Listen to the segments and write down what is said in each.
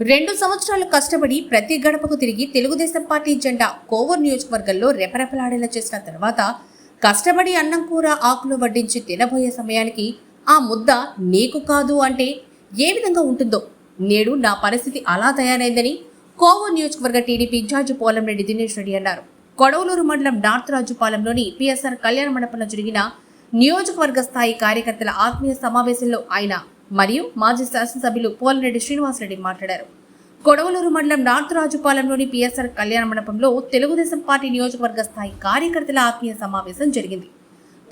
రెండు సంవత్సరాలు కష్టపడి ప్రతి గడపకు తిరిగి తెలుగుదేశం పార్టీ జెండా కోవూర్ నియోజకవర్గంలో రెపరెపలాడేలా చేసిన తర్వాత కష్టపడి అన్నం కూర ఆకులు వడ్డించి తినబోయే సమయానికి ఆ ముద్ద నీకు కాదు అంటే ఏ విధంగా ఉంటుందో నేడు నా పరిస్థితి అలా తయారైందని కోవూర్ నియోజకవర్గ టీడీపీ ఇన్ఛార్జి పోలంరెడ్డి దినేష్ రెడ్డి అన్నారు. కొడవలూరు మండలం నార్త్ రాజుపాలెంలోని పిఎస్ఆర్ కళ్యాణ మండపంలో జరిగిన నియోజకవర్గ స్థాయి కార్యకర్తల ఆత్మీయ సమావేశంలో ఆయన మరియు మాజీ శాసనసభ్యులు పోలిరెడ్డి శ్రీనివాసరెడ్డి మాట్లాడారు. కొడవలూరు మండలం నార్త్ రాజుపాలెంలోని పిఎస్ఆర్ కళ్యాణ మండపంలో తెలుగుదేశం పార్టీ నియోజకవర్గ స్థాయి కార్యకర్తల ఆత్మీయ సమావేశం జరిగింది.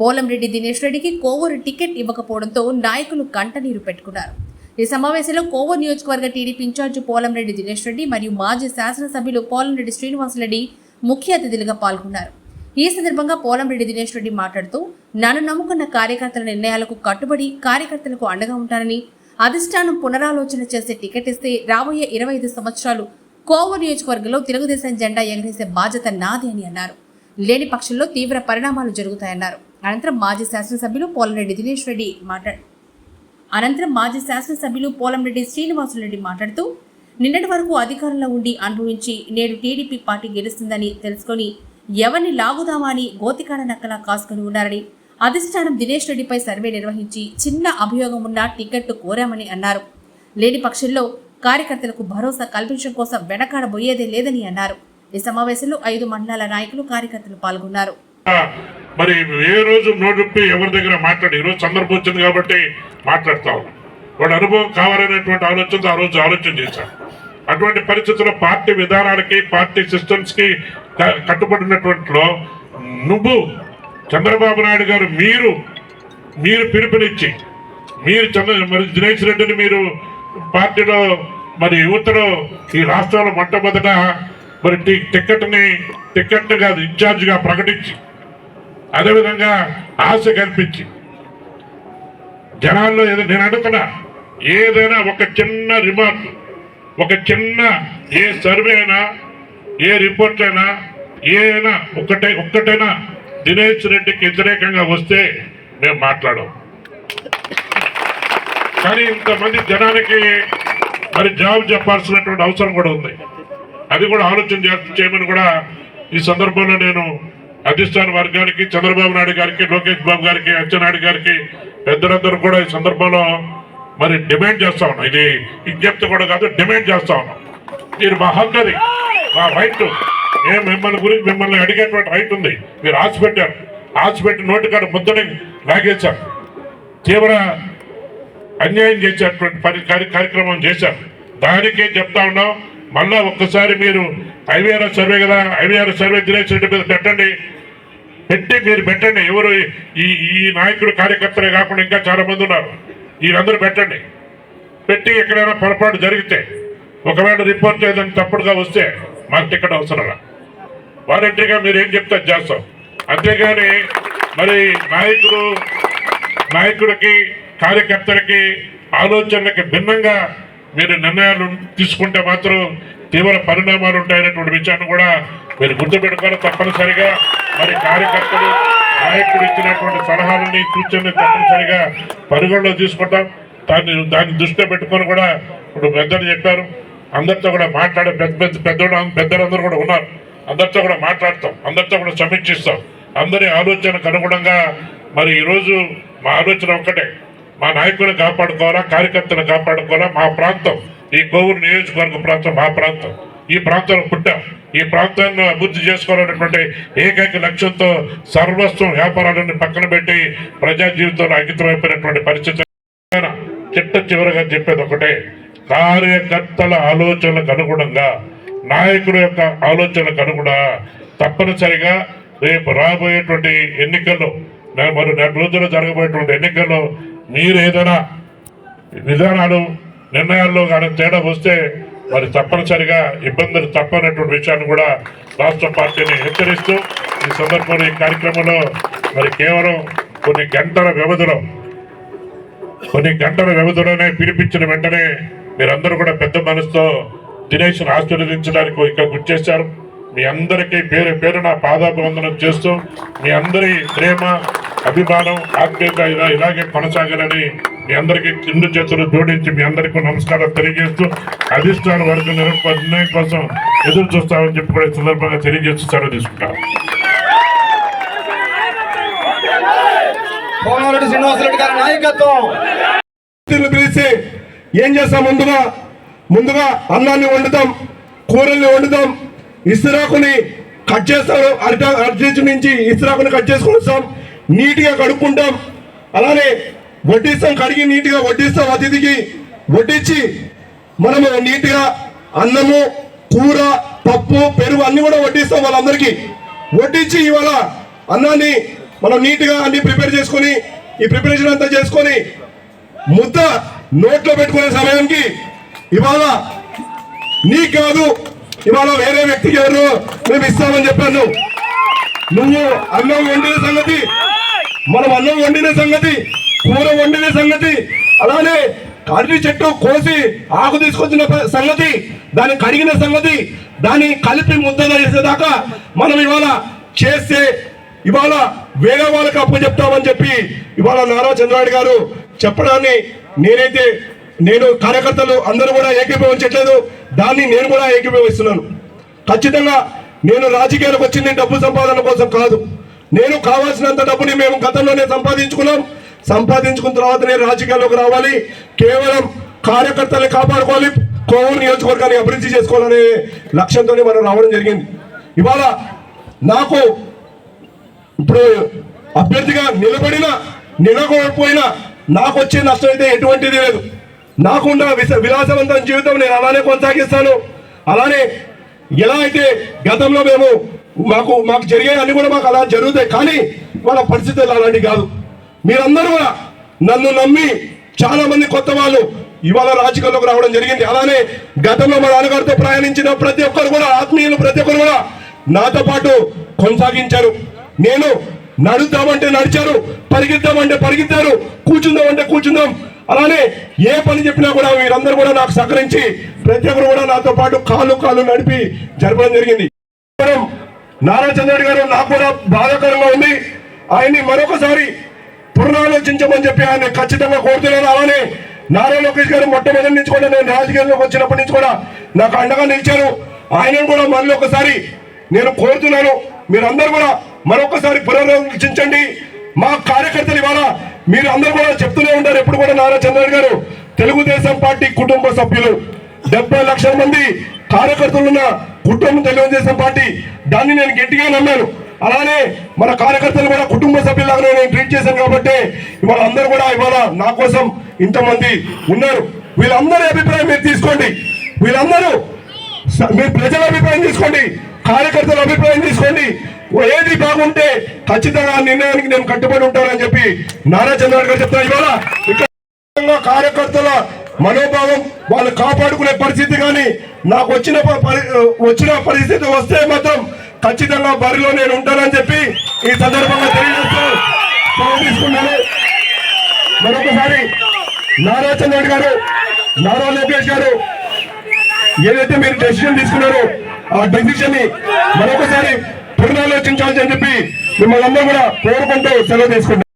పోలంరెడ్డి దినేష్ రెడ్డికి కోవూరు టికెట్ ఇవ్వకపోవడంతో నాయకులు కంటనీరు పెట్టుకున్నారు. ఈ సమావేశంలో కోవూరు నియోజకవర్గ టీడీపీ ఇన్ఛార్జి పోలంరెడ్డి దినేష్ రెడ్డి మరియు మాజీ శాసనసభ్యులు పోలంరెడ్డి శ్రీనివాసరెడ్డి ముఖ్య అతిథులుగా పాల్గొన్నారు. ఈ సందర్భంగా పోలంరెడ్డి దినేష్ రెడ్డి మాట్లాడుతూ నన్ను నమ్ముకున్న కార్యకర్తల నిర్ణయాలకు కట్టుబడి కార్యకర్తలకు అండగా ఉంటానని అధిష్టానం పునరాలోచన చేసే టికెట్ ఇస్తే రాబోయే ఇరవై ఐదు సంవత్సరాలు కోవూరు నియోజకవర్గంలో తెలుగుదేశం జెండా ఎగరేసే బాధ్యత నాది అని అన్నారు. లేని పక్షంలో తీవ్ర పరిణామాలు జరుగుతాయన్నారు. అనంతరం మాజీ శాసనసభ్యులు పోలంరెడ్డి దినేష్ రెడ్డి మాట్లాడు అనంతరం మాజీ శాసనసభ్యులు పోలంరెడ్డి శ్రీనివాసులరెడ్డి మాట్లాడుతూ నిన్నటి వరకు అధికారంలో ఉండి అనుభవించి నేడు టీడీపీ పార్టీ గెలుస్తుందని తెలుసుకొని ఎవరిని లాగుదామా అని గోతికాడ నక్కలా కాసుకొని ఉన్నారని అధిష్టానం దినేష్ రెడ్డిపై సర్వే నిర్వహించి చిన్న అభియోగం ఉన్న టికెట్ కోరామని అన్నారు. లేని పక్షంలో కార్యకర్తలకు భరోసా కల్పించడం కోసం వెనకాడబోయేదే లేదని అన్నారు. ఈ సమావేశంలో ఐదు మండలాల నాయకులు కార్యకర్తలు పాల్గొన్నారు. మరి ఏ రోజు నోటిప్పి ఎవరి దగ్గర మాట్లాడి? ఈరోజు సందర్భం వచ్చింది కాబట్టి మాట్లాడుతా ఉన్నాం. అనుభవం కావాలనేటువంటి ఆలోచనతో ఆ రోజు ఆలోచన చేశాను అటువంటి పరిస్థితుల్లో పార్టీ విధానాలకి పార్టీ సిస్టమ్స్కి కట్టుబడినటువంటిలో నువ్వు చంద్రబాబు నాయుడు గారు మీరు మీరు పిలుపునిచ్చి మీరు చంద్ర మరి దినేష్ రెడ్డిని మీరు పార్టీలో మరి యువతలో ఈ రాష్ట్రంలో మొట్టమొదట మరి టి- టికెట్ని కాదు ఇన్ఛార్జ్గా ప్రకటించి అదేవిధంగా ఆశ కల్పించి జనాల్లో ఏదో నేను అడుగుతున్నా ఏదైనా ఒక చిన్న రిమార్క్ ఒక చిన్న ఏ సర్వే అయినా ఏ రిపోర్ట్ అయినా ఏదైనా ఒక్కటే ఒక్కటైనా దినేష్ రెడ్డికి వ్యతిరేకంగా వస్తే మేము మాట్లాడం కానీ ఇంతమంది జనానికి మరి జాబ్ చెప్పాల్సినటువంటి అవసరం కూడా ఉంది. అది కూడా ఆలోచన చేయమని కూడా ఈ సందర్భంలో నేను అధిష్టాన వర్గానికి చంద్రబాబు నాయుడు గారికి లోకేష్ బాబు గారికి అచ్చెన్నాయుడు గారికి పెద్దలందరూ కూడా ఈ సందర్భంలో మరి డిమాండ్ చేస్తా ఉన్నాం. ఇది విజ్ఞప్తి కూడా కాదు డిమాండ్ చేస్తా ఉన్నాం. మీరు మా హక్కు అది మా రైట్ మేము మిమ్మల్ని గురించి మిమ్మల్ని అడిగేటువంటి రైట్ ఉంది. మీరు ఆశ పెట్టారు ఆశ పెట్టి నోటికాడ ముద్దని లాగేశారు. తీవ్ర అన్యాయం చేసేటువంటి పరి కార్య- కార్యక్రమం చేశారు. దానికే చెప్తా ఉన్నాం. మళ్ళా ఒక్కసారి మీరు ఐవీఆర్ సర్వే కదా ఐవీఆర్ సర్వే దినేష్ రెడ్డి మీద పెట్టండి. పెట్టి మీరు పెట్టండి. ఎవరు ఈ ఈ నాయకుడు కార్యకర్తలే కాకుండా ఇంకా చాలా మంది ఉన్నారు. వీరందరూ పెట్టండి. పెట్టి ఎక్కడైనా పొరపాటు జరిగితే ఒకవేళ రిపోర్ట్ చేయడానికి తప్పుడుగా వస్తే మాకు టికెట్ అవసరమా? వాలంటరీగా మీరు ఏం చెప్తే చేస్తాం అంతేగాని మరి నాయకుడు నాయకుడికి కార్యకర్తలకి ఆలోచనలకి భిన్నంగా మీరు నిర్ణయాలు తీసుకుంటే మాత్రం తీవ్ర పరిణామాలు ఉంటాయనేటువంటి విషయాన్ని కూడా మీరు గుర్తుపెట్టుకోవాలి తప్పనిసరిగా. మరి కార్యకర్తలు నాయకుడు ఇచ్చినటువంటి సలహాలని సూచనలు తప్పనిసరిగా పరిగణలో తీసుకుంటాం. దాన్ని దాన్ని దృష్టిలో పెట్టుకొని కూడా ఇప్పుడు పెద్దలు చెప్పారు. అందరితో కూడా మాట్లాడే పెద్ద పెద్ద పెద్దోడు పెద్దలందరూ కూడా ఉన్నారు. అందరితో కూడా మాట్లాడతాం. అందరితో కూడా సమీక్షిస్తాం. అందరి ఆలోచనకు అనుగుణంగా మరి ఈరోజు మా ఆలోచన ఒక్కటే. మా నాయకులను కాపాడుకోవాలా కార్యకర్తలను కాపాడుకోవాలా? మా ప్రాంతం ఈ కోవూరు నియోజకవర్గ ప్రాంతం మా ప్రాంతం. ఈ ప్రాంతంలో పుట్టాం. ఈ ప్రాంతాన్ని అభివృద్ధి చేసుకోవాలనేటువంటి ఏకైక లక్ష్యంతో సర్వస్వం వ్యాపారాలను పక్కన పెట్టి ప్రజా జీవితంలో అంకితమైపోయినటువంటి పరిస్థితి చిట్ట చివరిగా చెప్పేది ఒకటే కార్యకర్తల ఆలోచనలకు అనుగుణంగా నాయకుల యొక్క ఆలోచనలకు అనుగుణంగా తప్పనిసరిగా రేపు రాబోయేటువంటి ఎన్నికల్లో మరో మరి నెల రోజుల్లో జరగబోయేటువంటి ఎన్నికల్లో మీరు ఏదైనా విధానాలు నిర్ణయాల్లో కానీ తేడా వస్తే మరి తప్పనిసరిగా ఇబ్బందులు తప్పనటువంటి విషయాన్ని కూడా రాష్ట్ర పార్టీని హెచ్చరిస్తూ ఈ సందర్భంలో ఈ కార్యక్రమంలో మరి కేవలం కొన్ని గంటల వ్యవధిలో కొన్ని గంటల వ్యవధిలోనే పిలిపించిన వెంటనే మీరందరూ కూడా పెద్ద మనసుతో దినేష్ను ఆశీర్వదించడానికి ఇక్కడ గుర్చేశారు మీ అందరికీ పేరు పేరు నా పాదాభివందనం చేస్తూ మీ అందరి ప్రేమ అభిమానం ఆత్మీయత ఇలా ఇలాగే కొనసాగాలని మీ అందరికీ కింద చేతులు జోడించి మీ అందరికీ నమస్కారం తెలియజేస్తూ అధిష్టాన వర్గ నిర్ణయం కోసం ఎదురు చూస్తామని చెప్పి కూడా ఈ సందర్భంగా తెలియజేస్తూ సెలవు తీసుకుంటాం. కోమరెడ్డి శ్రీనివాసరెడ్డి గారి నాయకత్వం. పిలిచి ఏం చేస్తాం ముందుగా? ముందుగా అన్నాన్ని వండుతాం కూరల్ని వండుతాం ఇస్రాకుని కట్ చేస్తాం అరట అరటి నుంచి ఇస్రాకుని కట్ చేసుకుని వస్తాం నీట్గా కడుక్కుంటాం. అలానే వడ్డిస్తాం కడిగి నీట్గా వడ్డిస్తాం అతిథికి వడ్డించి మనము నీట్గా అన్నము కూర పప్పు పెరుగు అన్ని కూడా వడ్డిస్తాం వాళ్ళందరికీ వడ్డించి ఇవాళ అన్నాన్ని మనం నీట్గా అన్ని ప్రిపేర్ చేసుకొని ఈ ప్రిపరేషన్ అంతా చేసుకొని ముద్ద నోట్లో పెట్టుకునే సమయానికి ఇవాళ నీకు కాదు ఇవాళ వేరే వ్యక్తికి ఎవరు మేము ఇస్తామని చెప్పాను. నువ్వు అన్నం వండిన సంగతి మనం అన్నం వండిన సంగతి కూర వండిన సంగతి అలానే అరటి చెట్టు కోసి ఆకు తీసుకొచ్చిన సంగతి దాన్ని కడిగిన సంగతి దాన్ని కలిపి ముద్ద చేసేదాకా మనం ఇవాళ చేస్తే ఇవాళ వేరే వాళ్ళకి అప్పు చెప్తామని చెప్పి ఇవాళ నారా చంద్రబాబు గారు చెప్పడాన్ని నేనైతే నేను కార్యకర్తలు అందరూ కూడా ఏకీభవించట్లేదు దాన్ని నేను కూడా ఏకీభవిస్తున్నాను. ఖచ్చితంగా నేను రాజకీయాలకు వచ్చింది డబ్బు సంపాదన కోసం కాదు. నేను కావాల్సినంత డబ్బుని మేము గతంలోనే సంపాదించుకున్నాం. సంపాదించుకున్న తర్వాత నేను రాజకీయాల్లోకి రావాలి. కేవలం కార్యకర్తల్ని కాపాడుకోవాలి. కోవూరు నియోజకవర్గాన్ని అభివృద్ధి చేసుకోవాలనే లక్ష్యంతోనే మనం రావడం జరిగింది. ఇవాళ నాకు ఇప్పుడు అభ్యర్థిగా నిలబడిన నిలబడిపోయినా నాకు వచ్చే నష్టం అయితే ఎటువంటిది లేదు. నాకున్న విస- విలాసవంతం జీవితం నేను అలానే కొనసాగిస్తాను. అలానే ఎలా అయితే గతంలో మేము మాకు మాకు జరిగే అన్ని కూడా మాకు అలా జరుగుతాయి. కానీ వాళ్ళ పరిస్థితులు అలాంటివి కాదు. మీరందరూ కూడా నన్ను నమ్మి చాలా మంది కొత్త వాళ్ళు ఇవాళ రాజకీయాల్లోకి రావడం జరిగింది. అలానే గతంలో మా నాన్నగారితో ప్రయాణించిన ప్రతి ఒక్కరు కూడా ఆత్మీయులు ప్రతి ఒక్కరు కూడా నాతో పాటు కొనసాగించారు. నేను నడుద్దామంటే నడిచారు పరిగెత్తామంటే పరిగెత్తారు కూర్చుందామంటే కూర్చుందాం. అలానే ఏ పని చెప్పినా కూడా వీరందరూ కూడా నాకు సహకరించి ప్రతి ఒక్కరు కూడా నాతో పాటు కాలు కాలు నడిపి జరపడం జరిగింది. నారా చంద్రబాబు గారు నాకు కూడా బాధాకరంగా ఉంది. ఆయన్ని మరొకసారి పునరాలోచించమని చెప్పి ఆయన ఖచ్చితంగా కోరుతున్నాను అలానే నారా లోకేష్ గారు మొట్టమొదటి నుంచి కూడా నేను రాజకీయాల్లోకి వచ్చినప్పటి నుంచి కూడా నాకు అండగా నిలిచారు. ఆయనను కూడా మళ్ళీ ఒకసారి నేను కోరుతున్నాను. మీరందరూ కూడా మరొకసారి పునరాలోచించండి. మా కార్యకర్తలు ఇవాళ మీరు అందరూ కూడా చెప్తూనే ఉంటారు. ఎప్పుడు కూడా నారా చంద్రబాబు గారు తెలుగుదేశం పార్టీ కుటుంబ సభ్యులు. డెబ్బై లక్షల మంది కార్యకర్తలు ఉన్న కుటుంబం తెలుగుదేశం పార్టీ. దాన్ని నేను గట్టిగా నమ్మాను. అలానే మన కార్యకర్తలు కూడా కుటుంబ సభ్యులాగానే నేను ట్రీట్ చేశాను కాబట్టి ఇవాళ అందరూ కూడా ఇవాళ నా కోసం ఇంతమంది ఉన్నారు. వీళ్ళందరి అభిప్రాయం మీరు తీసుకోండి. వీళ్ళందరూ మీరు ప్రజల అభిప్రాయం తీసుకోండి. కార్యకర్తల అభిప్రాయం తీసుకోండి. ఏది బాగుంటే ఖచ్చితంగా నిర్ణయానికి నేను కట్టుబడి ఉంటానని చెప్పి నారా చంద్రబాబు గారు చెప్తాను ఇవాళ ఇక్కడ కార్యకర్తల మనోభావం వాళ్ళు కాపాడుకునే పరిస్థితి కానీ నాకు వచ్చిన పరి- వచ్చిన పరిస్థితి వస్తే మాత్రం ఖచ్చితంగా బరిలో నేను ఉంటానని చెప్పి ఈ సందర్భంగా తెలియజేస్తూ తీసుకున్నాను. మరొకసారి నారా చంద్రబాబు గారు నారా లోకేష్ గారు ఏదైతే మీరు డెసిషన్ తీసుకున్నారో ఆ డెసిషన్ని మరొకసారి పునరాలోచించాలని చెప్పి మిమ్మల్ని అందరూ కూడా కోరుకుంటూ సెలవు తీసుకుంటారు